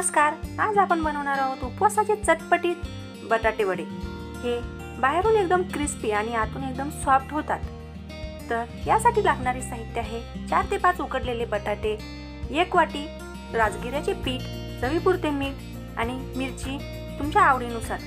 नमस्कार आज आपण बनवणार आहोत उपवासाचे चटपटीत बटाटे वडे. हे बाहेरून एकदम क्रिस्पी आणि आतून एकदम सॉफ्ट होतात. तर यासाठी लागणारे साहित्य आहे चार ते पाच उकडलेले बटाटे एक वाटी राजगिऱ्याचे पीठ चवीपुरते मीठ आणि मिरची तुमच्या आवडीनुसार.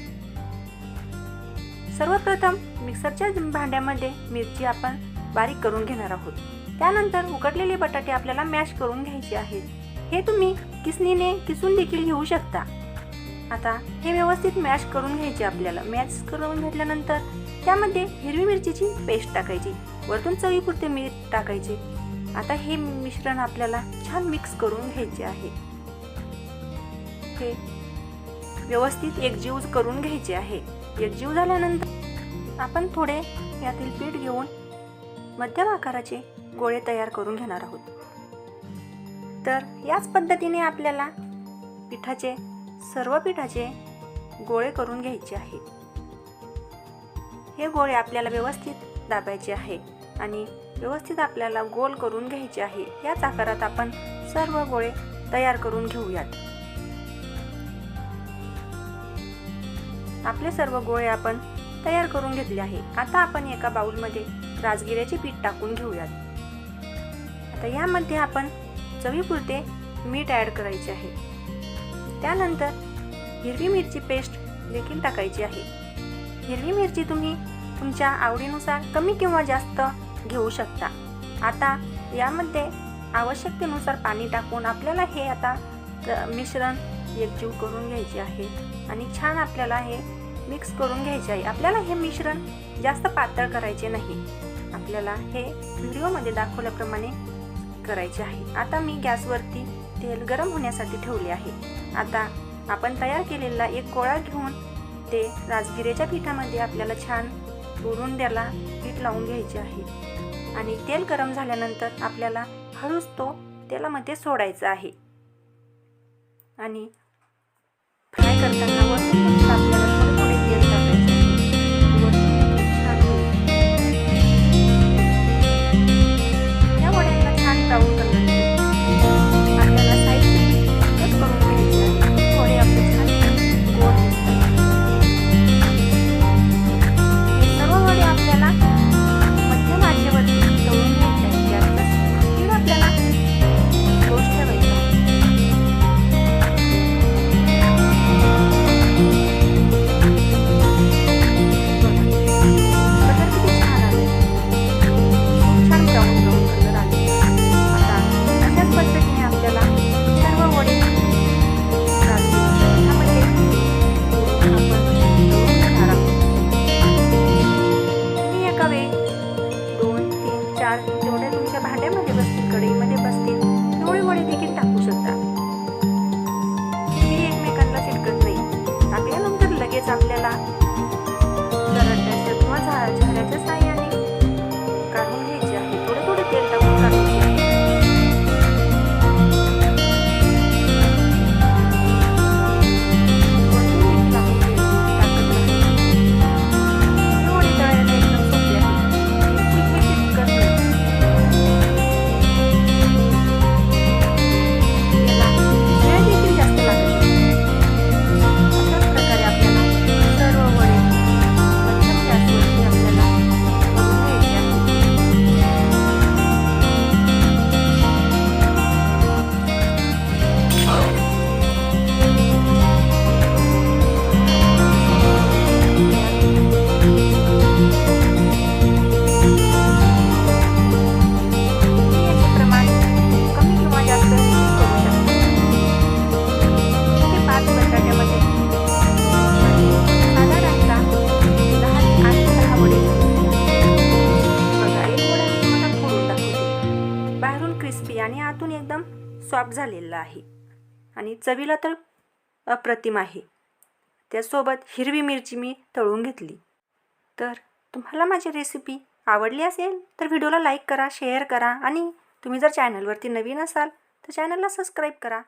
सर्वप्रथम मिक्सरच्या भांड्यामध्ये मिरची आपण बारीक करून घेणार आहोत. त्यानंतर उकडलेले बटाटे आपल्याला मॅश करून घ्यायचे आहेत. हे तुम्ही किसनीने किसून देखील घेऊ शकता. आता हे व्यवस्थित मॅश करून घ्यायचे आपल्याला. मॅश करून घेतल्यानंतर त्यामध्ये हिरवी मिरचीची पेस्ट टाकायची. वरतून चवीपुरते मीठ टाकायचे. आता हे मिश्रण आपल्याला छान मिक्स करून घ्यायचे आहे. हे व्यवस्थित एकजीव करून घ्यायचे आहे. एकजीव झाल्यानंतर आपण थोडे यातील पीठ घेऊन मध्यम आकाराचे गोळे तयार करून घेणार आहोत. तर याच पद्धतीने आपल्याला पिठाचे सर्व पिठाचे गोळे करून घ्यायचे आहेत. हे गोळे आपल्याला व्यवस्थित दाबायचे आहे आणि व्यवस्थित आपल्याला गोल करून घ्यायचे आहे. याच आकारात आपण सर्व गोळे तयार करून घेऊयात. आपले सर्व गोळे आपण तयार करून घेतले आहे. आता आपण एका बाउलमध्ये राजगिऱ्याचे पीठ टाकून घेऊयात. आता यामध्ये आपण चवीपुरते मीठ ॲड करायचे आहे. त्यानंतर हिरवी मिरची पेस्ट देखील टाकायची आहे. हिरवी मिरची तुम्ही तुमच्या आवडीनुसार कमी किंवा जास्त घेऊ शकता. आता यामध्ये आवश्यकतेनुसार पाणी टाकून आपल्याला हे आता मिश्रण एकजीव करून घ्यायचे आहे आणि छान आपल्याला हे मिक्स करून घ्यायचे आहे. आपल्याला हे मिश्रण जास्त पातळ करायचे नाही. आपल्याला हे व्हिडिओमध्ये दाखवल्याप्रमाणे करायचे आहे. आता मी गॅसवरती तेल गरम होण्यासाठी ठेवले आहे. आता आपण तयार केलेला एक गोळा घेऊन ते राजगिऱ्याच्या पिठामध्ये आपल्याला छान बुडून द्यायला पीठ लावून घ्यायचे आहे. आणि तेल गरम झाल्यानंतर आपल्याला हळूच तो तेलामध्ये सोडायचा आहे. आणि फ्राय करताना वरतून आपल्याला आणि एकदम सॉफ्ट झालेला आहे. आणि चवीला तर अप्रतिम आहे. त्यासोबत हिरवी मिरची मी तळून घेतली. तर तुम्हाला माझी रेसिपी आवडली असेल तर व्हिडिओला लाईक करा शेअर करा आणि तुम्ही जर चॅनलवरती नवीन असाल तर चॅनलला सबस्क्राईब करा.